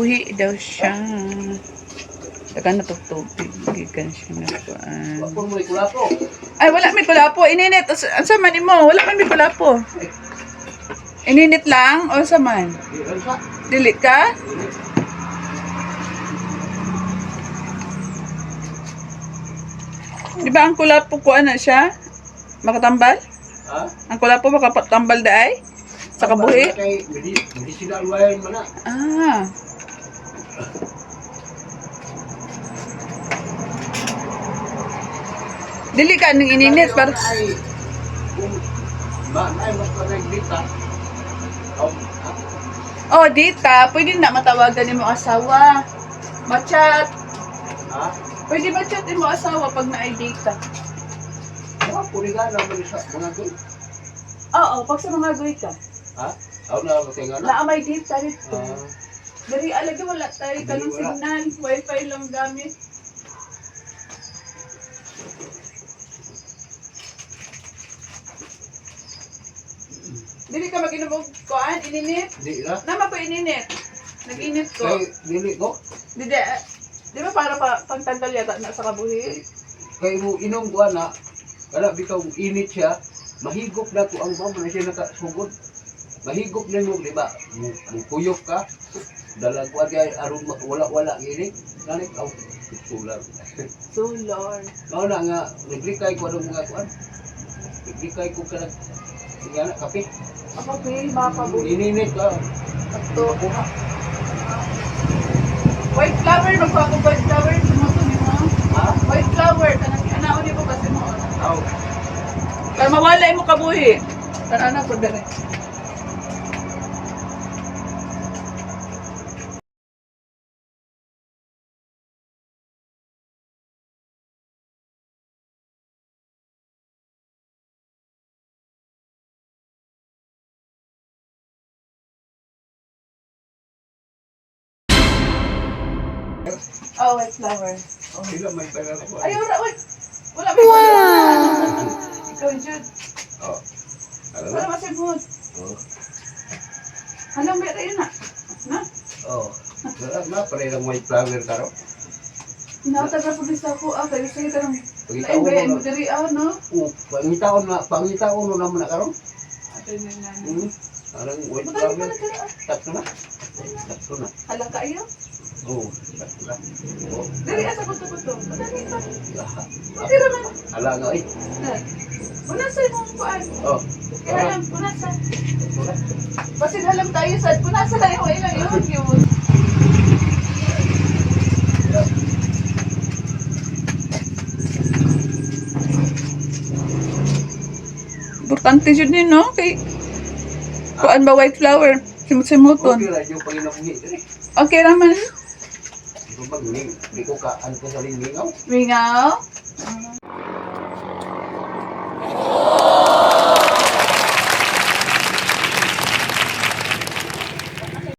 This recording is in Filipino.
Uwi daw siya. Saka natutubig. Gigan siya na mo ikulapo. Ay, wala may kulapo. Ininit. As- Asa man mo? Wala man may kulapo. Ininit lang? O sa man? Di rin sa. Dili ka? Di ba ang kulapo ko ano siya? Makatambal? Ha? Ang kulapo makapatambal daay? Sa kabuhi? Ah. Dili ka nang ininit para Ay, kung ba, ay mas pa nagbita. Oh, Oh, dita, pwede na matawagan ni mo asawa. Machat. ha? Pwede ba chat mo asawa pag na data? Mga puriga na sa mga gay. Oo, pag sa mga guy ka. Ha? Ako na ako tingnan na. Na may data dito. Ah, Dari alagi wala tayo kanang Wala. signal, wifi lang gamit. Dili ka mag-inom og kuan, ininit. di na. Nama ko ininit. Nag-init ko. Kay dili ko. Di di, di ba para pa pangtanggal yata na sa kabuhi? Kay mo inom ko na. Kada bitaw init siya. Mahigop na ko ang mama na siya nakasugod. Mahigop na mo, di ba? Mu- Mukuyok ka. Dalagwa diya aron ma- wala-wala gini. Nanik aw tular. Sulor. Mao na nga naglikay ko anong mga kuan. Naglikay ko kada nga na kape. Ako pil, mga kabuhi. Ininit ka. Ato. Kuha. White flower, magkuha ko white flower. Sumoto ni mo. Ha? White flower, kanang anaon ni mo kasi mo. Aw. Para mawala mo kabuhi. Para na po dere. Oh, white flower. Oh. Sila may pera ko. Ay, wala, wala. Wala, wow! Ikaw, Jude. Oh. Alam Wala mo? masibot. Oh. Halang meron yun na. Na? Oh. Wala na pare lang white flower karo. Inautag na po sa ako. Ah, kayo sa'yo ka nung... Pagitaw Lain ba yan? mo. Madari ah, no? Oh, pangitaon na pangitaon mo naman na karo. Ato yun na. Hmm. Parang white flower. na ah. Tatlo na. Tatlo na. Halang kayo? Oh, tatlo na. Oh. Dali ah, sa buto-buto. Madali Pati naman. Ala nga eh. Na. Punasay mo ang kuan. Oh. Kaya lang. Tatlo na. Basin halam tayo sa punasay tayo. Ilang yun yun. Importante yun din, no? Kay... Kuan ba white flower? Simut-simuton. Okay ra yung dire. Okay naman. Ito bag ni di ko ka ano ko sa lingaw. Ringaw.